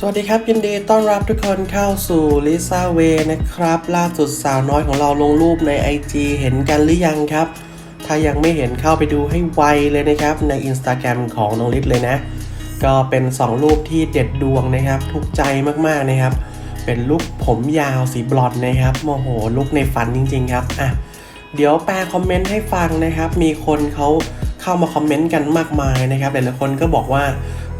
สวัสดีครับ ยินดีต้อนรับทุกคนเข้าสู่ลิซ่าเวนะครับ ล่าสุดสาวน้อยของเราลงรูปใน IG เห็นกันหรือยังครับ ถ้ายังไม่เห็นเข้าไปดูให้ไวเลยนะครับ ใน Instagram ของน้องลิศเลยนะ ก็เป็น 2 รูปที่เด็ดดวงนะครับถูกใจมากๆนะครับ เป็นลุคผมยาวสีบลอนด์นะครับโมโหลุคในฝันจริง ๆ ครับอะเดี๋ยวแปลคอมเมนต์ให้ฟังนะครับ มีคนเขาเข้ามาคอมเมนต์กันมากมายนะครับหลายๆคนก็บอกว่า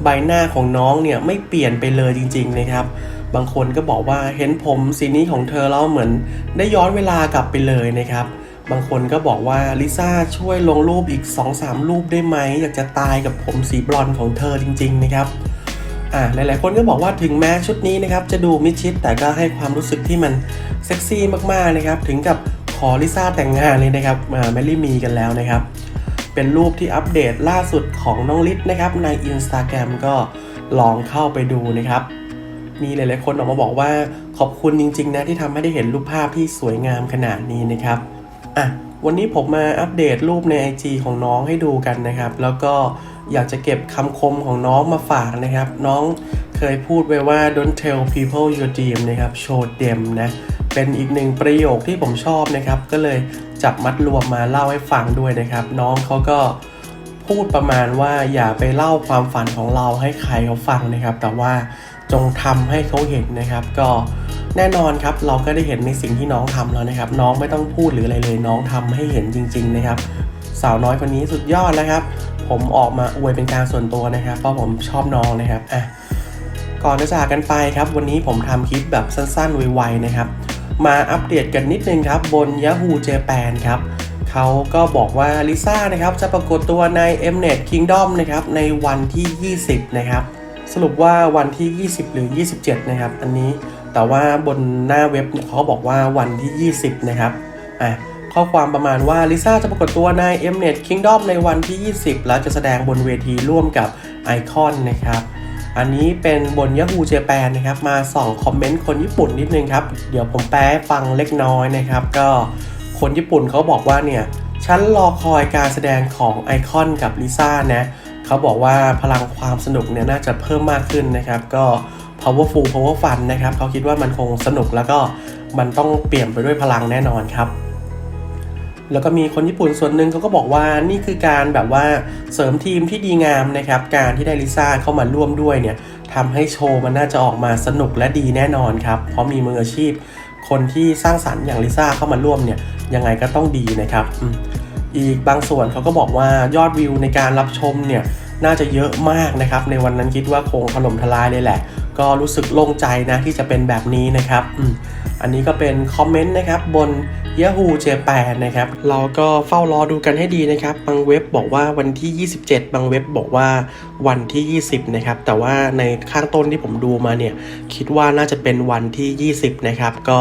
ใบหน้าของน้องเนี่ยไม่เปลี่ยนไปเลยจริงๆนะครับ บางคนก็บอกว่าเห็นผมสีนี้ของเธอแล้วเหมือน ได้ย้อนเวลากลับไปเลยนะครับ บางคนก็บอกว่าลิซ่าช่วยลงรูปอีก 2-3 รูปได้ไหมอยากจะตายกับผมสีบลอนของเธอจริง ๆ นะครับอ่าหลายๆคนก็บอกว่าถึงแม้ชุดนี้นะครับจะดูมิดชิดแต่ก็ให้ความรู้สึกที่มันเซ็กซี่มากๆนะครับถึงกับขอลิซ่าแต่งงานเลยนะครับมาไม่รีมีกันแล้วนะครับ เป็นรูปที่อัปเดตล่าสุดของน้องลิศนะครับใน Instagram ก็ลองเข้าไปดูนะครับ มีหลายๆคนออกมาบอกว่าขอบคุณจริง ๆ นะที่ทำให้ได้เห็นรูปภาพที่สวยงามขนาดนี้นะครับอะวันนี้ผมมาอัปเดตรูปใน IG ของน้องให้ดูกันนะครับ แล้วก็อยากจะเก็บคำคมของน้องมาฝากนะครับ น้องเคยพูดไว้ว่า don't tell people your dream นะครับ show them นะ เป็นอีกหนึ่งประโยคที่ผมชอบนะครับ ก็เลยจับมัดรวมมาเล่าให้ฟังด้วยนะครับ น้องเขาก็พูดประมาณว่าอย่าไปเล่าความฝันของเราให้ใครเขาฟังนะครับ แต่ว่าจงทำให้เขาเห็นนะครับ ก็แน่นอนครับเราก็ได้เห็นในสิ่งที่น้องทำแล้วนะครับ น้องไม่ต้องพูดหรืออะไรเลยน้องทำให้เห็นจริง ๆนะครับ สาวน้อยคนนี้สุดยอดแล้วครับ ผมออกมาอวยเป็นการส่วนตัวนะครับเพราะผมชอบน้องนะครับอะก่อนจะจากกันไปครับ วันนี้ผมทำคลิปแบบสั้นๆไวๆนะครับ มาอัปเดตกันนิดนึงครับบน Yahoo Japan ครับเขาก็บอกว่าลิซ่านะครับจะปรากฏตัวใน Mnet Kingdom นะครับในวันที่ 20 นะครับ สรุปว่าวันที่ 20 หรือ 27 นะครับ อันนี้แต่ว่าบนหน้าเว็บเขาบอกว่าวันที่ 20 นะครับอะข้อความประมาณว่าลิซ่าจะปรากฏตัวใน Mnet Kingdom ในวันที่ 20 แล้วจะแสดงบนเวทีร่วมกับไอคอนนะครับ อันนี้เป็นบน Yahoo Japan นะครับ มาส่องคอมเมนต์คนญี่ปุ่นนิดนึงครับ เดี๋ยวผมแปลฟังเล็กน้อยนะครับ ก็คนญี่ปุ่นเขาบอกว่าเนี่ย ฉันรอคอยการแสดงของไอคอนกับลิซ่านะ เขาบอกว่าพลังความสนุกเนี่ยน่าจะเพิ่มมากขึ้นนะครับ ก็ powerful power fun นะครับ เขาคิดว่ามันคงสนุกแล้วก็มันต้องเปลี่ยนไปด้วยพลังแน่นอนครับ แล้วก็มีคนญี่ปุ่นส่วนหนึ่งเขาก็บอกว่านี่คือการแบบว่าเสริมทีมที่ดีงามนะครับ การที่ได้ลิซ่าเข้ามาร่วมด้วยเนี่ยทำให้โชว์มันน่าจะออกมาสนุกและดีแน่นอนครับ เพราะมีมืออาชีพ คนที่สร้างสรรค์อย่างลิซ่าเข้ามาร่วมเนี่ยยังไงก็ต้องดีนะครับ อีกบางส่วนเขาก็บอกว่ายอดวิวในการรับชมเนี่ยน่าจะเยอะมากนะครับ ในวันนั้นคิดว่าคงถล่มทลายเลยแหละ ก็รู้สึกโล่งใจนะที่จะเป็นแบบนี้นะครับอันนี้ก็เป็นคอมเมนต์นะครับบน Yahoo Japan นะครับเราก็เฝ้ารอดูกันให้ดีนะครับ บางเว็บบอกว่าวันที่ 27 บางเว็บบอกว่าวันที่ 20 นะครับ แต่ว่าในข้างต้นที่ผมดูมาเนี่ย คิดว่าน่าจะเป็นวันที่ 20 นะครับ ก็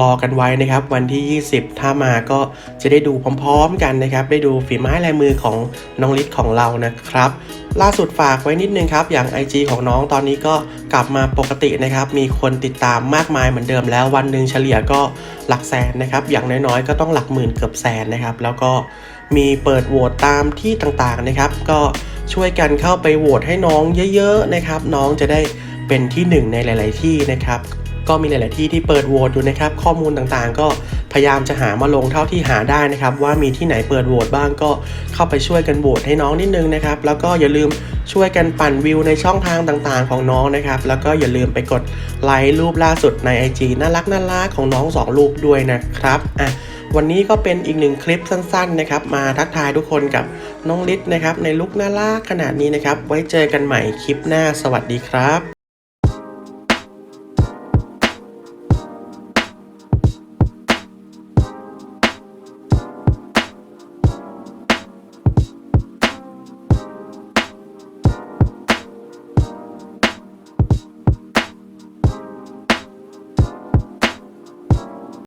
รอกันไว้นะครับ วันที่ 20 ถ้ามาก็จะได้ดูพร้อมๆกันนะครับ ได้ดูฝีไม้ลายมือของน้องลิศของเรานะครับล่าสุดฝากไว้นิดนึงครับ อย่าง IG ของน้องตอนนี้ก็กลับมาปกตินะครับ มีคนติดตามมากมายเหมือนเดิมแล้ววันหนึ่งเฉลี่ยก็หลักแสนนะครับ อย่างน้อยๆ ก็ต้องหลักหมื่นเกือบแสนนะครับ แล้วก็มีเปิดโหวตตามที่ต่างๆนะครับ ก็ช่วยกันเข้าไปโหวตให้น้องเยอะๆนะครับ น้องจะได้เป็นที่หนึ่งในหลาย ๆ ที่นะครับ ก็มีหลาย ๆ ที่ที่เปิดโหวตอยู่นะครับ ข้อมูลต่าง ๆ ก็พยายามจะหามาลงเท่าที่หาได้นะครับ ว่ามีที่ไหนเปิดโหวตบ้างก็เข้าไปช่วยกันโหวตให้น้องนิดนึงนะครับ แล้วก็อย่าลืมช่วยกันปั่นวิวในช่องทางต่าง ๆ ของน้องนะครับ แล้วก็อย่าลืมไปกดไลค์รูปล่าสุดใน IG น่ารักน่ารักของน้องสองรูปด้วยนะครับอะวันนี้ก็เป็นอีกหนึ่งคลิปสั้น ๆ นะครับ มาทักทายทุกคนกับน้องลิศนะครับ ในลุคน่ารักขนาดนี้นะครับ ไว้เจอกันใหม่คลิปหน้าสวัสดีครับ